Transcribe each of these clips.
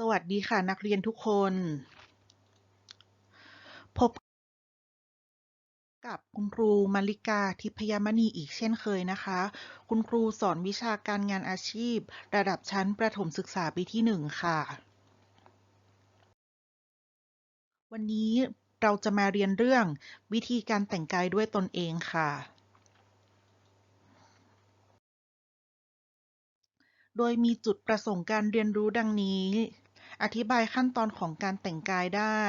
สวัสดีค่ะนักเรียนทุกคน พบกับคุณครูมาริกาทิพยมณีอีกเช่นเคยนะคะ คุณครูสอนวิชาการงานอาชีพ ระดับชั้นประถมศึกษาปีที่หนึ่งค่ะ วันนี้เราจะมาเรียนเรื่องวิธีการแต่งกายด้วยตนเองค่ะโดยมีจุดประสงค์การเรียนรู้ดังนี้ อธิบายขั้นตอนของการแต่งกายได้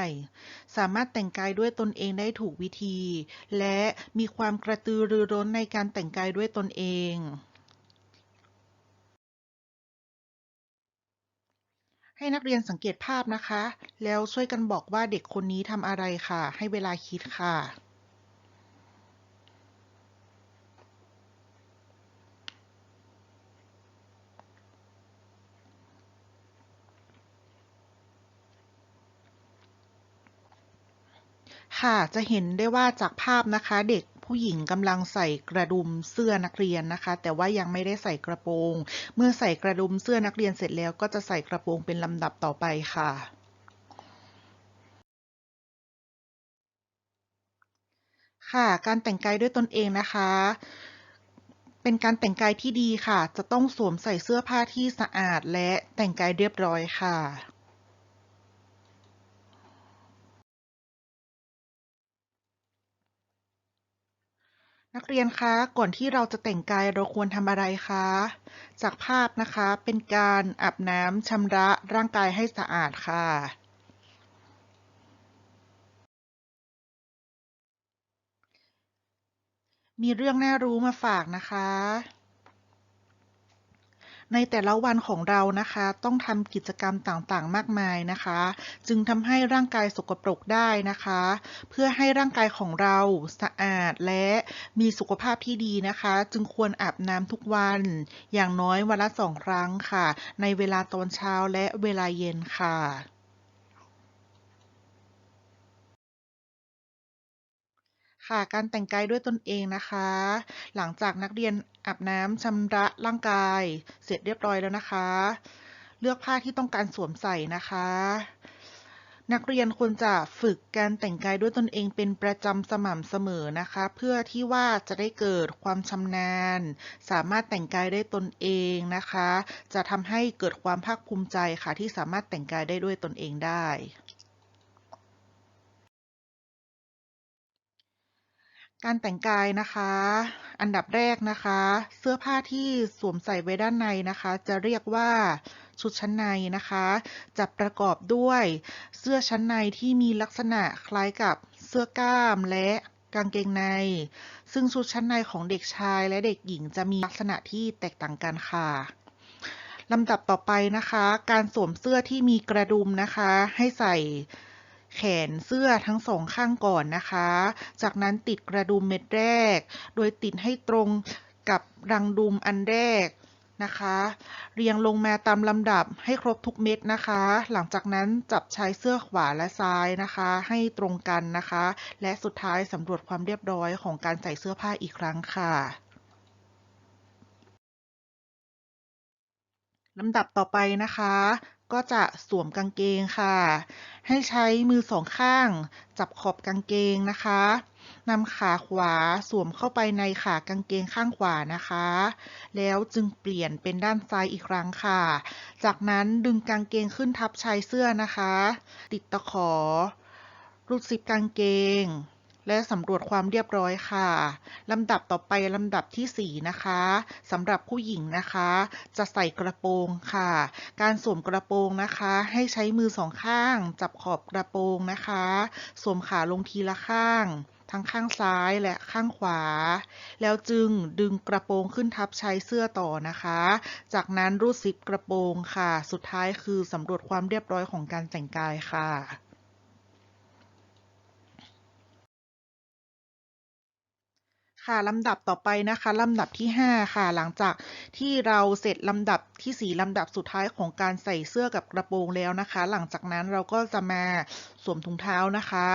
สามารถแต่งกายด้วยตนเองได้ถูกวิธี และมีความกระตือรือร้นในการแต่งกายด้วยตนเองให้นักเรียนสังเกตภาพนะคะ แล้วช่วยกันบอกว่าเด็กคนนี้ทำอะไรค่ะ ให้เวลาคิดค่ะ ค่ะจะเห็นได้ว่าจากภาพนะคะเด็กผู้หญิงกำลังใส่กระดุมเสื้อนักเรียนนะคะ แต่ว่ายังไม่ได้ใส่กระโปรง เมื่อใส่กระดุมเสื้อนักเรียนเสร็จแล้วก็จะใส่กระโปรงเป็นลำดับต่อไปค่ะค่ะ การแต่งกายด้วยตนเองนะคะ เป็นการแต่งกายที่ดีค่ะ จะต้องสวมใส่เสื้อผ้าที่สะอาดและแต่งกายเรียบร้อยค่ะ นักเรียนคะ ก่อนที่เราจะแต่งกายเราควรทำอะไรคะ จากภาพนะคะ เป็นการอาบน้ำชำระร่างกายให้สะอาดค่ะ มีเรื่องน่ารู้มาฝากนะคะ ในแต่ละวันของเรานะคะ ต้องทำกิจกรรมต่างๆ มากมายนะคะ จึงทำให้ร่างกายสกปรกได้นะคะ เพื่อให้ร่างกายของเราสะอาดและมีสุขภาพที่ดีนะคะ จึงควรอาบน้ำทุกวัน อย่างน้อยวันละสองครั้งค่ะ ในเวลาตอนเช้าและเวลาเย็นค่ะ ค่ะการแต่งกายด้วยตนเองนะคะ หลังจากนักเรียนอาบน้ำชำระร่างกาย เสร็จเรียบร้อยแล้วนะคะ เลือกผ้าที่ต้องการสวมใส่นะคะ นักเรียนควรจะฝึกการแต่งกายด้วยตนเองเป็นประจำสม่ำเสมอนะคะ เพื่อที่ว่าจะได้เกิดความชำนาญ สามารถแต่งกายได้ตนเองนะคะ จะทำให้เกิดความภาคภูมิใจค่ะที่สามารถแต่งกายได้ด้วยตนเองได้ การแต่งกายนะคะ อันดับแรกนะคะ เสื้อผ้าที่สวมใส่ไว้ด้านในนะคะ จะเรียกว่าชุดชั้นในนะคะ จะประกอบด้วยเสื้อชั้นในที่มีลักษณะคล้ายกับเสื้อกล้ามและกางเกงใน ซึ่งชุดชั้นในของเด็กชายและเด็กหญิงจะมีลักษณะที่แตกต่างกันค่ะลำดับต่อไปนะคะ การสวมเสื้อที่มีกระดุมนะคะ ให้ใส่ แขนเสื้อทั้งสองข้างก่อนนะคะ จากนั้นติดกระดุมเม็ดแรก โดยติดให้ตรงกับรังดุมอันแรกนะคะ เรียงลงมาตามลำดับให้ครบทุกเม็ดนะคะ หลังจากนั้นจับใช้เสื้อขวาและซ้ายนะคะ ให้ตรงกันนะคะ และสุดท้ายสำรวจความเรียบร้อยของการใส่เสื้อผ้าอีกครั้งค่ะลำดับต่อไปนะคะ ก็จะสวมกางเกงค่ะ ให้ใช้มือสองข้าง จับขอบกางเกงนะคะนำขาขวาสวมเข้าไปในขากางเกงข้างขวานะคะ แล้วจึงเปลี่ยนเป็นด้านซ้ายอีกครั้งค่ะ จากนั้นดึงกางเกงขึ้นทับชายเสื้อนะคะ ติดตะขอรูดซิปกางเกง และสำรวจความเรียบร้อยค่ะลำดับต่อไปลำดับที่ 4 นะคะสำหรับผู้หญิงนะคะ จะใส่กระโปรงค่ะ การสวมกระโปรงนะคะ ให้ใช้มือสองข้าง จับขอบกระโปรงนะคะ สวมขาลงทีละข้างทั้งข้างซ้ายและข้างขวา แล้วจึงดึงกระโปรงขึ้นทับชายเสื้อต่อนะคะ จากนั้นรูดซิปกระโปรงค่ะ สุดท้ายคือสำรวจความเรียบร้อยของการแต่งกายค่ะ ค่ะลำดับต่อไปนะคะลำดับที่ 5 ค่ะ หลังจากที่เราเสร็จลำดับที่ 4 ลำดับสุดท้ายของการใส่เสื้อกับกระโปรงแล้วนะคะ หลังจากนั้นเราก็จะมาสวมถุงเท้านะคะ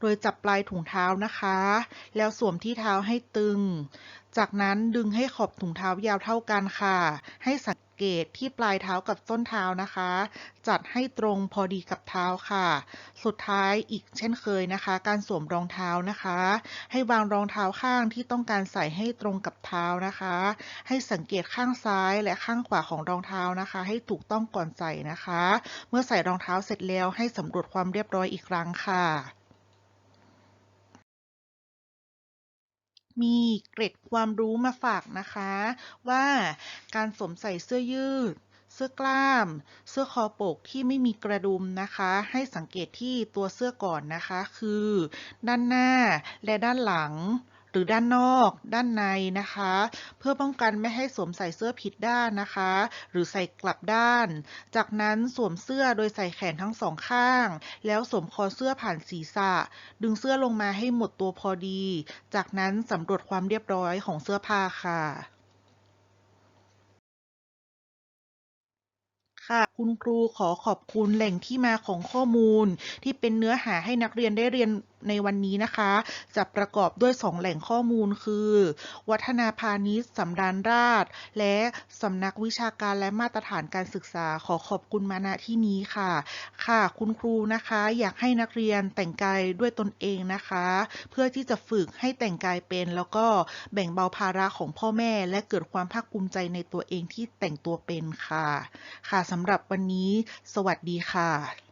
โดยจับปลายถุงเท้านะคะ แล้วสวมที่เท้าให้ตึงจากนั้นดึงให้ขอบถุงเท้ายาวเท่ากันค่ะ ให้สังเกตที่ปลายเท้ากับส้นเท้านะคะ จัดให้ตรงพอดีกับเท้าค่ะ สุดท้ายอีกเช่นเคยนะคะ การสวมรองเท้านะคะ ให้วางรองเท้าข้างที่ต้องการใส่ให้ตรงกับเท้านะคะ ให้สังเกตข้างซ้ายและข้างขวาของรองเท้านะคะ ให้ถูกต้องก่อนใส่นะคะ เมื่อใส่รองเท้าเสร็จแล้วให้สำรวจความเรียบร้อยอีกครั้งค่ะ มีเกร็ดความรู้มาฝากนะคะ ว่าการสวมใส่เสื้อยืด เสื้อกล้าม เสื้อคอปกที่ไม่มีกระดุมนะคะ ให้สังเกตที่ตัวเสื้อก่อนนะคะ คือ ด้านหน้าและด้านหลัง หรือด้านนอก ด้านในนะคะ เพื่อป้องกันไม่ให้สวมใส่เสื้อผิดด้านนะคะ หรือใส่กลับด้าน จากนั้นสวมเสื้อโดยใส่แขนทั้งสองข้าง แล้วสวมคอเสื้อผ่านศีรษะ ดึงเสื้อลงมาให้หมดตัวพอดี จากนั้นสำรวจความเรียบร้อยของเสื้อผ้าค่ะค่ะคุณครูขอขอบคุณแหล่งที่มาของข้อมูล ที่เป็นเนื้อหาให้นักเรียนได้เรียนในวันนี้นะคะ จะประกอบด้วย 2 แหล่งข้อมูลคือ วัฒนาพาณิชย์สำราญราช และสำนักวิชาการและมาตรฐานการศึกษาขอขอบคุณมาณที่นี้ค่ะ ค่ะคุณครูนะคะ อยากให้นักเรียนแต่งกายด้วยตนเองนะคะ เพื่อที่จะฝึกให้แต่งกายเป็น แล้วก็แบ่งเบาภาระของพ่อแม่ และเกิดความภาคภูมิใจในตัวเองที่แต่งตัวเป็นค่ะ ค่ะสำหรับวันนี้ สวัสดีค่ะ